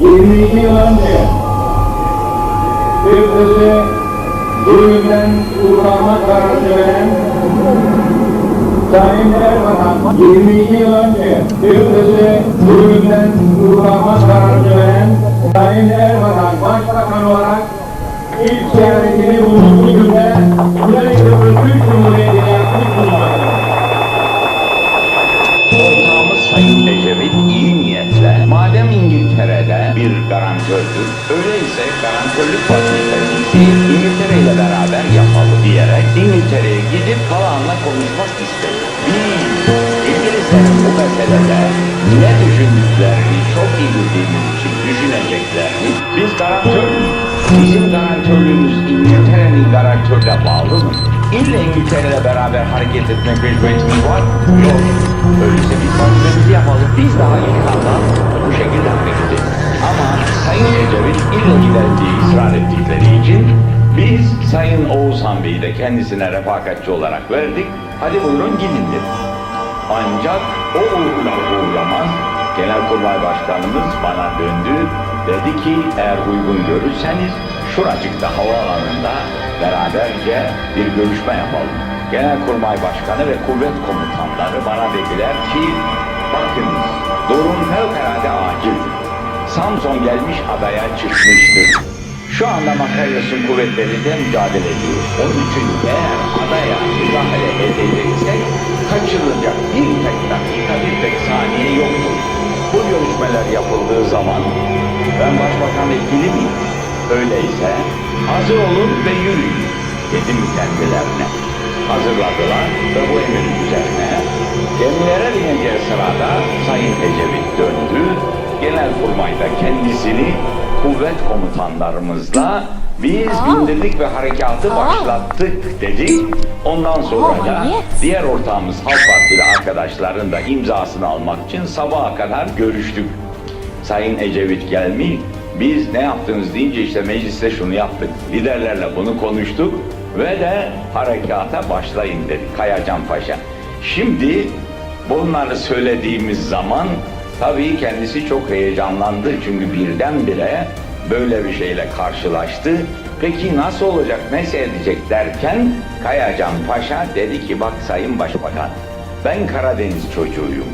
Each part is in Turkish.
22 yıl önce Kıbrıs'ı zulümden kurtarma kararı veren Sayın Erbakan 22 yıl önce Kıbrıs'ı zulümden kurtarma kararı veren Sayın Erbakan Başbakan olarak ilk ziyaretini bulunduğu günde Kıbrıs Türk Cumhuriyeti'ne yapmış öyleyse garantörlük vazifemizi İngiltere ile beraber yapalım diyerek İngiltere'ye gidip Kalan'la konuşmak istedi. Biz İngilizlerin bu meselede ne düşündüklerini çok iyi bildiğimiz için düşüneceklerini biz garantörüz. Bizim garantörlüğümüz İngiltere'nin garantörle bağlı mı? İlle İngiltere'yle beraber hareket etmek mecburiyetimiz var mı? Yok. Öyleyse biz vazifemizi yapalım. Biz daha ilk andan bu şekilde hareket ettik. Ama Sayın Ecevit ille ilerlediği ısrar ettikleri için biz Sayın Oğuzhan Bey'i de kendisine refakatçi olarak verdik. Hadi buyurun gidin dedik. Ancak o uğurlar uğurlamaz. Genelkurmay Başkanımız bana döndü. Dedi ki eğer uygun görürseniz şuracıkta havaalanında beraberce bir görüşme yapalım. Genelkurmay Başkanı ve kuvvet komutanları bana dediler ki bakınız durum fevkalade acildir. Samson gelmiş adaya çıkmıştır. Şu anda Makaryos'un kuvvetleriyle mücadele ediyor. Onun için eğer adaya müdahale edeceksek kaçırılacak bir tek dakika, bir tek saniye yoktur. Bu görüşmeler yapıldığı zaman ben başbakan vekili miyim? Öyleyse hazır olun ve yürüyün dedim kendilerine. Hazırladılar ve bu emir üzerine gemilere bineceği sırada Sayın Ecevit döndü. Genelkurmay'da kendisini kuvvet komutanlarımızla biz bindirdik ve harekatı başlattık dedik. Ondan sonra da diğer ortağımız Halk Partili arkadaşların da imzasını almak için sabaha kadar görüştük. Sayın Ecevit gelmiş, biz ne yaptınız deyince işte mecliste şunu yaptık. Liderlerle bunu konuştuk ve de harekata başlayın dedik Kayacan Paşa. Şimdi bunları söylediğimiz zaman tabii kendisi çok heyecanlandı çünkü birdenbire böyle bir şeyle karşılaştı. Peki nasıl olacak, ne edecek derken Kayacan Paşa dedi ki bak Sayın Başbakan ben Karadeniz çocuğuyum.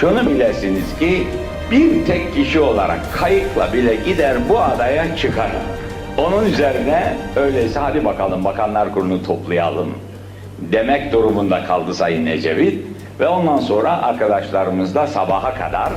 Şunu bilesiniz ki bir tek kişi olarak kayıkla bile gider bu adaya çıkar. Onun üzerine öyleyse hadi bakalım bakanlar kurulu toplayalım demek durumunda kaldı Sayın Ecevit. Ve ondan sonra arkadaşlarımızla sabaha kadar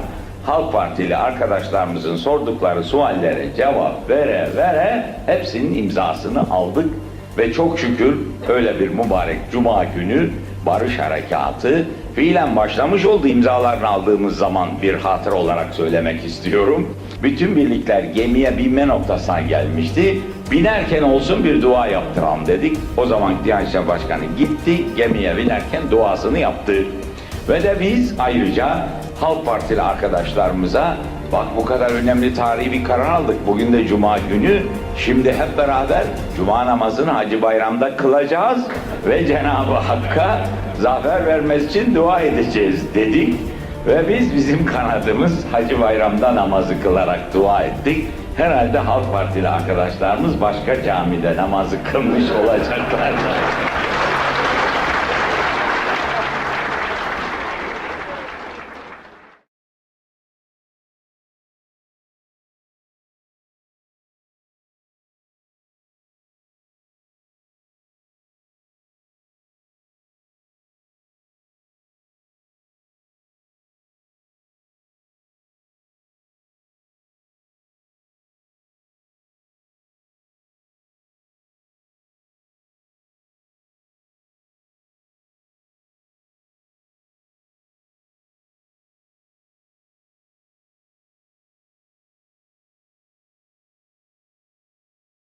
Halk Partili arkadaşlarımızın sordukları suallere cevap vere vere hepsinin imzasını aldık. Ve çok şükür öyle bir mübarek cuma günü barış harekatı fiilen başlamış oldu imzalarını aldığımız zaman bir hatır olarak söylemek istiyorum. Bütün birlikler gemiye binme noktasına gelmişti. Binerken olsun bir dua yaptıralım dedik. O zaman Diyanet İşleri Başkanı gitti gemiye binerken duasını yaptı. Ve de biz ayrıca Halk Partili arkadaşlarımıza bak bu kadar önemli tarihi bir karar aldık. Bugün de Cuma günü. Şimdi hep beraber Cuma namazını Hacı Bayram'da kılacağız ve Cenab-ı Hakk'a zafer vermesi için dua edeceğiz dedik. Ve biz bizim kanadımız Hacı Bayram'da namazı kılarak dua ettik. Herhalde Halk Partili arkadaşlarımız başka camide namazı kılmış olacaklar.